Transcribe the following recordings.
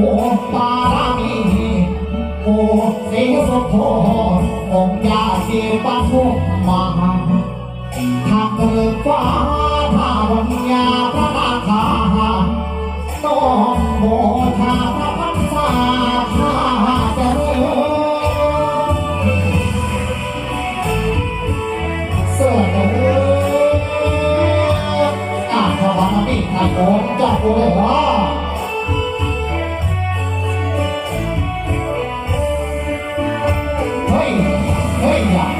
โอ้ปารามีโอ้เสียสุโธองยาสีปันทุมาทางเดินฟ้าทาวัญญาพระนาคาน้อมโมทาพระพันษาข้าเจริญเสดินอาขวันนี้ใครโอนเจ้ากูเลยว่า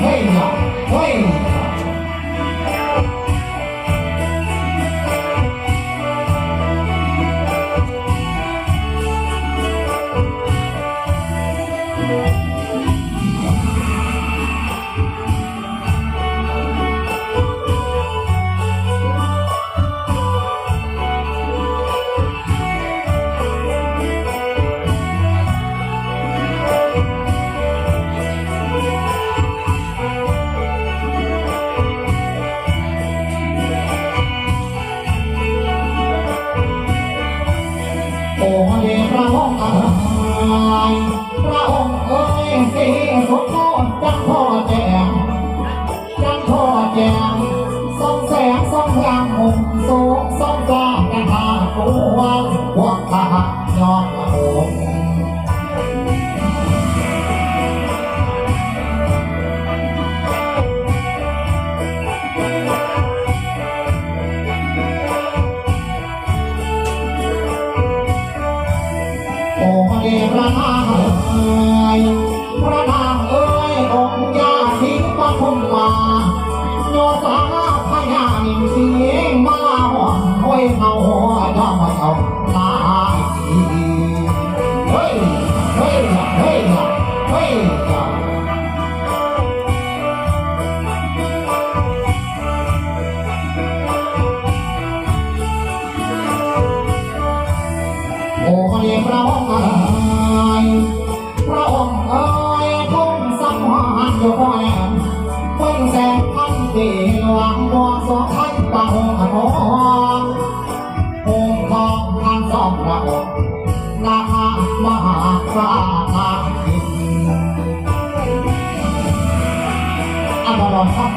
เฮ้ย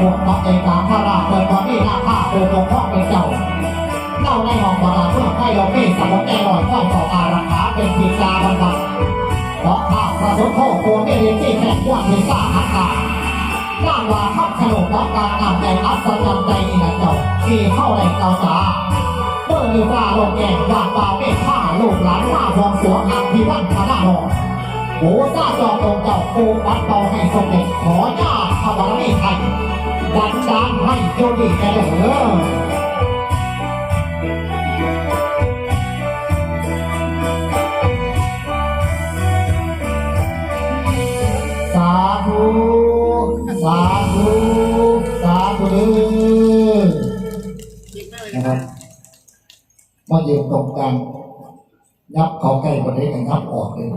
ดรข้าพวกน้องเอกาพระราชเปิดตอนนี้นาคาโปโกพ่อเป็นเจ้าเล่าในห้องบาราเพื่อให้เราไม่สมองแก่ลอยข้อต่ออาราคาเป็นปีกาบันบันเพราะข้าพระสงฆ์โคโกไม่เรียนที่แข่งว่ามีสาหักาล่างวาทับขนมต้องการนำแต่อัศจรรย์ใจนี่นะเจ้าที่เข้าแหล่งเกาสาเมื่อมีฟ้าลงแก่วางเปล่าไม่ฆ่าลูกหลานข้าพองสวงอังพิวันพระนองโอ้ซาจอมองเจ้าปูวัดเตาให้สมเด็จขอญาติพระบารมีไทย ดันดานให้โยดีแกเด้อสาธุสาธุสาธุเด้อนะครับมาอยู่ตรงกลางยับเขาใกล้ประเทศกันยับออกเลยน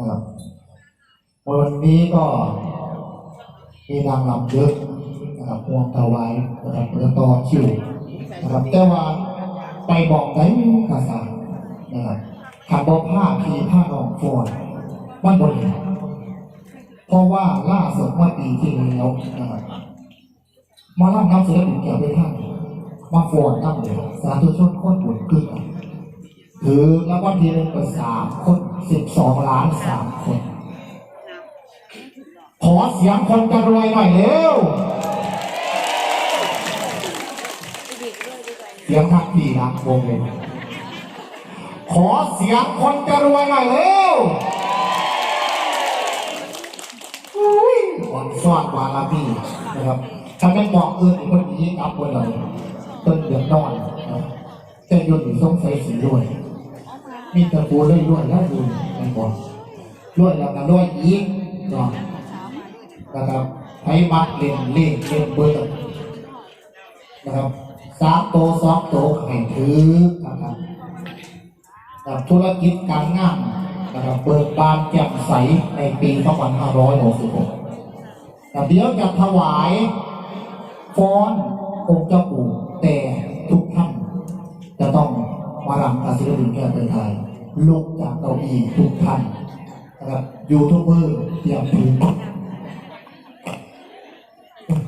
ะครับวันนี้ก็ มีนางรำเยอะนะครับพวงถวายนะครับเพื่อต่อคิวนะครับแต่ว่าไปบอกได้กระสานะครับขับบอกผ้าพีผ้าลองฟอนมันบนเห็นเพราะว่าล่าสุดเมื่อปีที่แล้วนะครับมาล่ำน้ำเสือถึงแก่ไปท่านมาฟอนตั้งเลยสาธุชนคนบุญขึ้นถือแล้ววันที่หนึ่งเป็นสามคนสิบสองล้านสามคน ขอเสียงคนจะรวยหน่อยเร็ว เสียงทักทีนะวงเลยขอเสียงคนจะรวยหน่อยเร็วซ้อนวาลาพี่นะครับถ้าไม่มองอื่นอีกคนนี้อับคนไหน่อยต้นเดือดนอนนะครับจะหยุดสงสัยสีด้วย มีตะปูเลยด้วยแล้วดูมันบอกด้วยแล้วก็ด้วยอีกเนาะ นะครับให้มัดเล่นเล่นเล่นเบอร์นะครับสามโตสองโตให้ถือนะครับกับธุรกิจการงานนะครับเปิดบานแจ่มใสในปี2566แต่เดี๋ยวจะถวายฟ้อนองค์เจ้าปู่แต่ทุกท่านจะต้องมารำอาศิลปินแก้วไทยลุกจากเก้าอี้ทุกท่านนะครับยูทูบเบอร์เตรียมถือ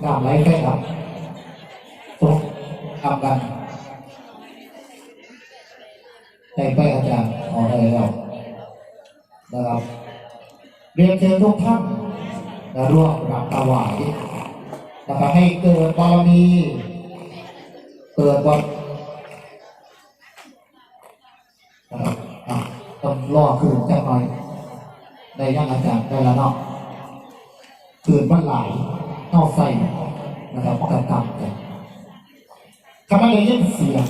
ดามไรแค่ครับตกทำกันได้ไปอาจารย์ขอได้แล้วนะครับเรียนเชิญทุกท่านมาร่วมรับถวายนะครับให้เกิดบารมีเกิดวันนะครับต้องรอคืนจังหน่อยได้ยังอาจารย์ได้แล้วเนาะคืนมันไหล เข้าใส่นะครับกระตับกันถ้าไม่ได้ยินเสียง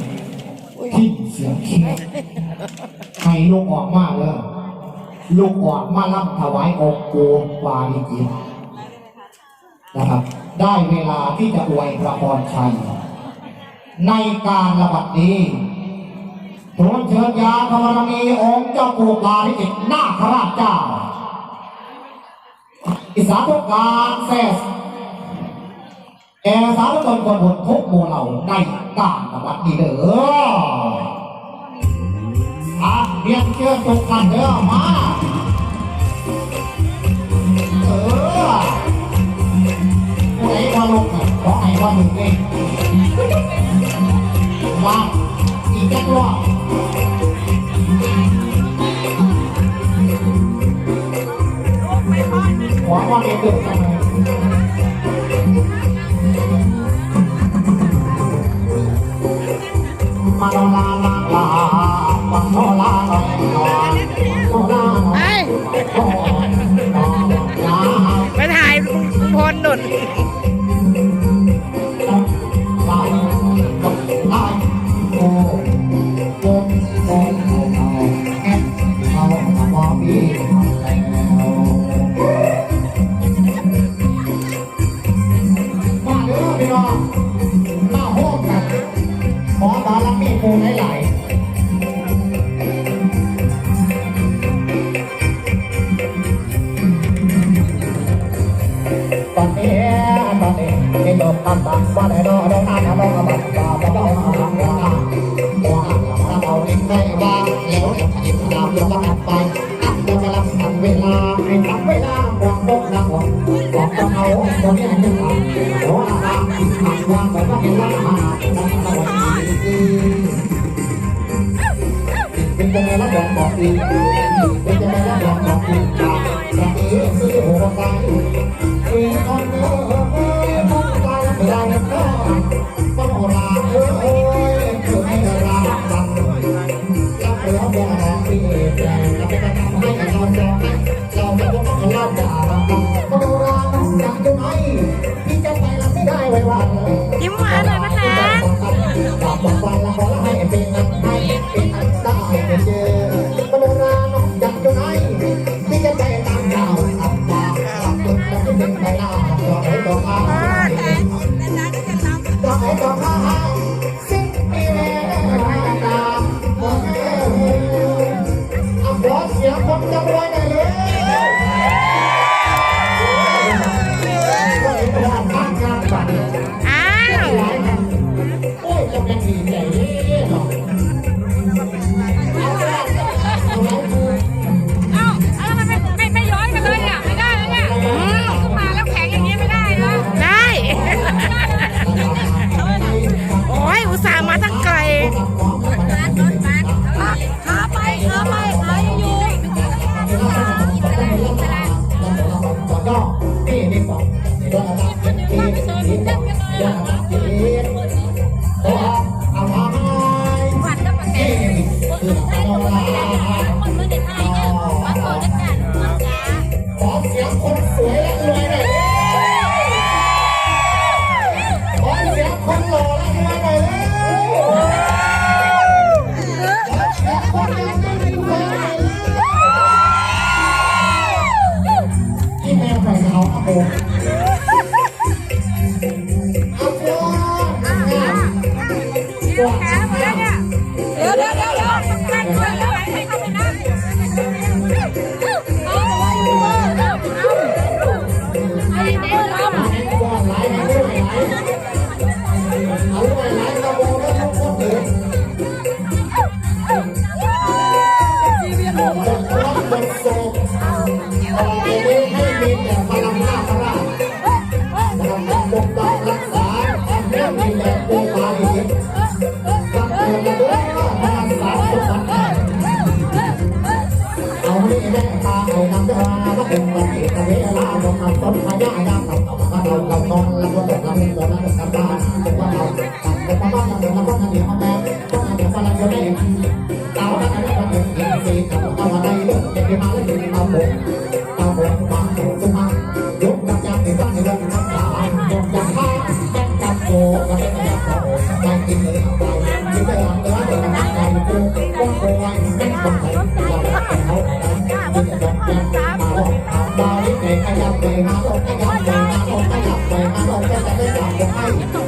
ที่เสียงเคี้ยให้ลูกออกมาเลยลูกออกมาล่ำถวายองค์โกวาลีจิตนะครับ ได้เวลาที่จะอวยพระพรชัย ในการระบัดนี้ทูลเชิญยาธรรมมีองค์เจ้าปู่ปาริจิตนาคราชเจ้าอิสาทุกการแซส แอร์สาวตนคนบนทุกโมเหล่าในการระบัดนี้เด้ออาเรียนเชิญทุกท่านเด้อมาเออผู้ใดว่าลงน่ะขอให้ว่าหนึ่งเองว่าอีกแค่รอบขอว่าเด็กเกิดกันเลย ไปถ่ายลุงพลหนุน เอาตัวนี้ให้ถึงอะโอ้อาหักวางแบบว่าเป็นลักษณะนั้นสวัสดีเป็นยังไงแล้วบอกบอกดีเป็นยังไงแล้วบอกบอกดีกจากนี้ซื้อหัวใจมีคนเอ้ยมุ่งไปไม่ได้ก็ต้องลาเอ้ยคือให้ราบังรับเหลือบ่อพี่แต่จะไ Yeah. Thank you. Bye.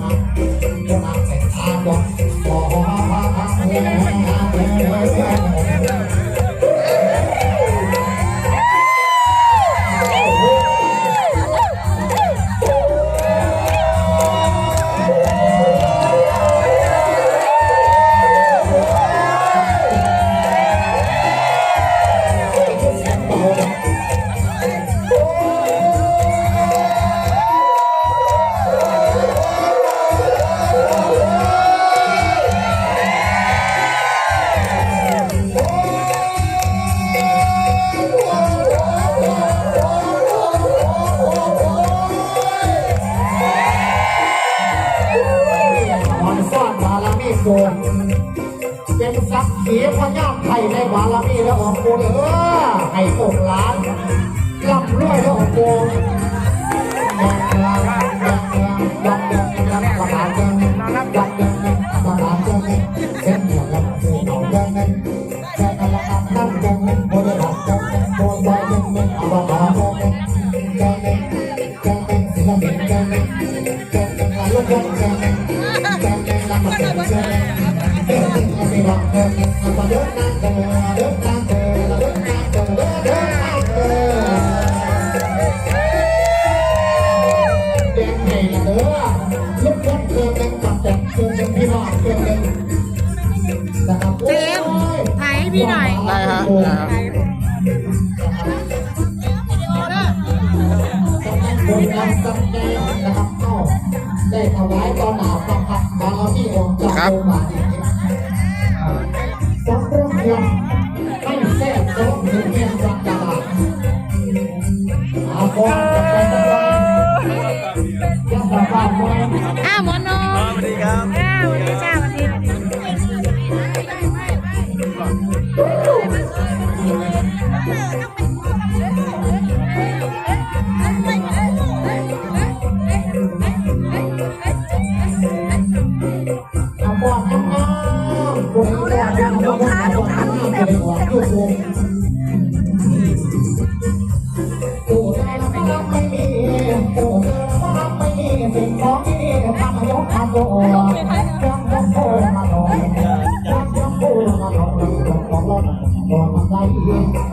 我 เด้อลูกส่งห้พี่หน่งนะครับเส่ให้พี่หน่อยได้ฮะได้ฮะบนลำสังเกตนะคเข้าได้ถวายต่อหาประพัารมีองค์เจ้ามา up.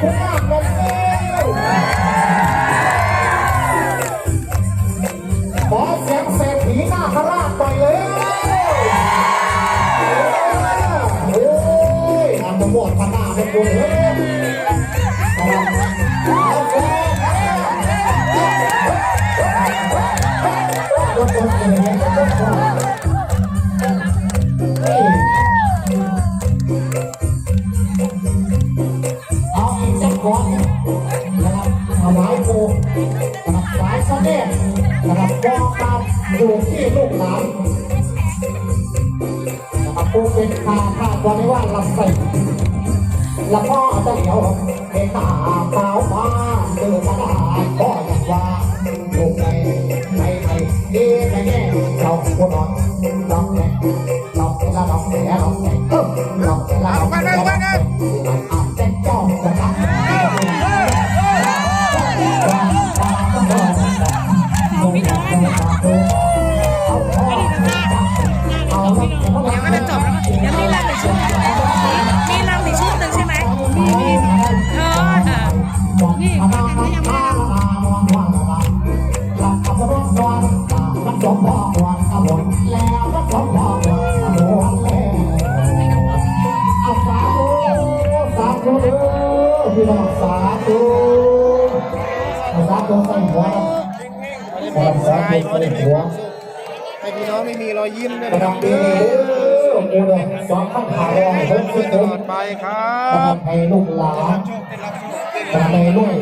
Yeah. ผู้เป็นตาภาพวันนี้ว่าละใส่ละพ่อจะเหนียวเป็นตาเาล่ามาเดือดตาพ่ออย่งว่าถูกใจในไทยดีในแง่เจ้าควรนอนนองแน่นองแต่ละนองแต่ละนอนแต่ละนองแต่ละนอน ต้องใส่หัวครับขอบคุณหัวให้พี่น้องไม่มีรอยยิ้มด้วยนะครับเออเออสองข้างขาลองเพิ่มขึ้นตลอไปครับให้ลูกหลานให้ลูก